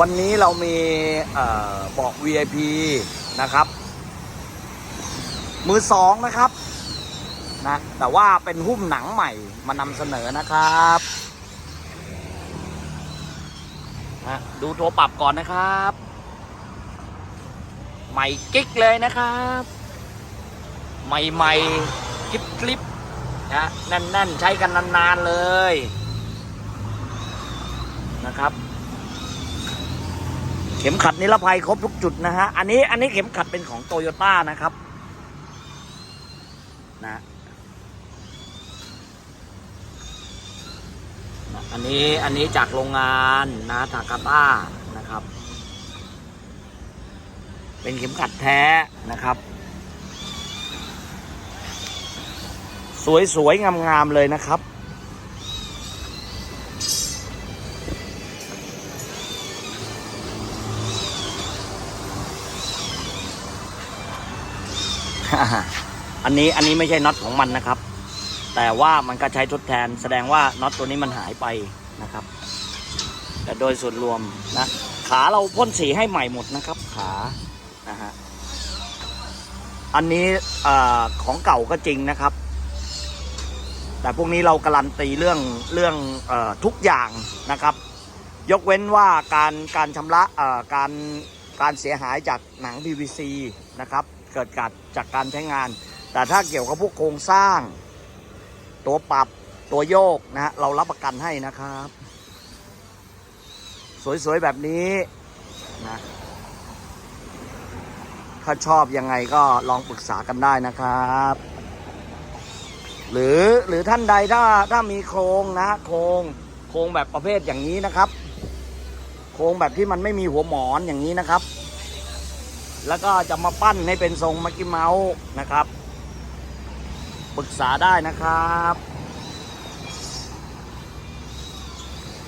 วันนี้เรามีเอ่อบอก VIP นะครับ มือสองนะครับนะแต่ว่าเป็นหุ้มหนังใหม่มานำเสนอนะครับนะดูตัวปรับก่อนนะครับ ใหม่กิ๊กเลยนะครับ ใหม่ๆคลิปคลิปนะแน่นๆ ใช้กันนาน ๆ เลยนะครับ ข็มขัดนิรภัยครบทุกจุดนะฮะ อันนี้อันนี้เข็มขัดเป็นของโตโยต้านะครับ นะอันนี้อันนี้จากโรงงานนะทากาต้านะครับ เป็นเข็มขัดแท้นะครับ สวยๆงามๆเลยนะครับ อันนี้อันนี้ไม่ใช่น็อตของมันนะครับ แต่ว่ามันก็ใช้ทดแทน แสดงว่าน็อตตัวนี้มันหายไปนะครับ แต่โดยส่วนรวมนะขาเราพ่นสีให้ใหม่หมดนะครับ ขานะฮะอันนี้เออของเก่าก็จริงนะครับ แต่พวกนี้เราการันตีเรื่องเรื่องเออทุกอย่างนะครับ ยกเว้นว่าการการชำระเอ่อการการเสียหายจากหนัง PVC นะครับ เกิดกัดจากการใช้งาน แต่ถ้าเกี่ยวกับพวกโครงสร้าง ตัวปรับตัวโยกนะฮะเรารับประกันให้นะครับ สวยๆแบบนี้นะถ้าชอบยังไงก็ลองปรึกษากันได้นะครับ หรือหรือท่านใดถ้าถ้ามีโครงนะโครงโครงแบบประเภทอย่างนี้นะครับ โครงแบบที่มันไม่มีหัวหมอนอย่างนี้นะครับ แล้วก็จะมาปั้นให้เป็นทรงมักกี้เมาส์นะครับปรึกษาได้นะครับ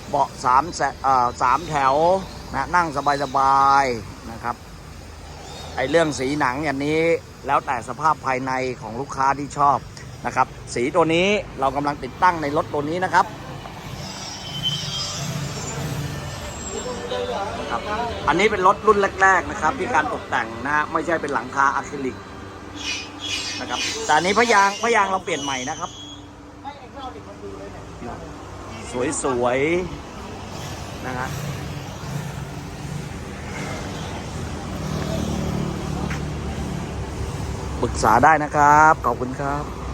เบาะสามแสสามแถวนะนั่งสบายๆนะครับไอเรื่องสีหนังอย่างนี้แล้วแต่สภาพภายในของลูกค้าที่ชอบนะครับ สีตัวนี้เรากำลังติดตั้งในรถตัวนี้นะครับ ครับอันนี้เป็นรถรุ่นแรก ๆ นะครับ ที่การตกแต่งนะฮะไม่ใช่เป็นหลังคาอะคริลิกนะครับแต่อันนี้พยางพยางเราเปลี่ยนใหม่นะครับสวยๆนะฮะปรึกษาได้นะครับ ขอบคุณครับ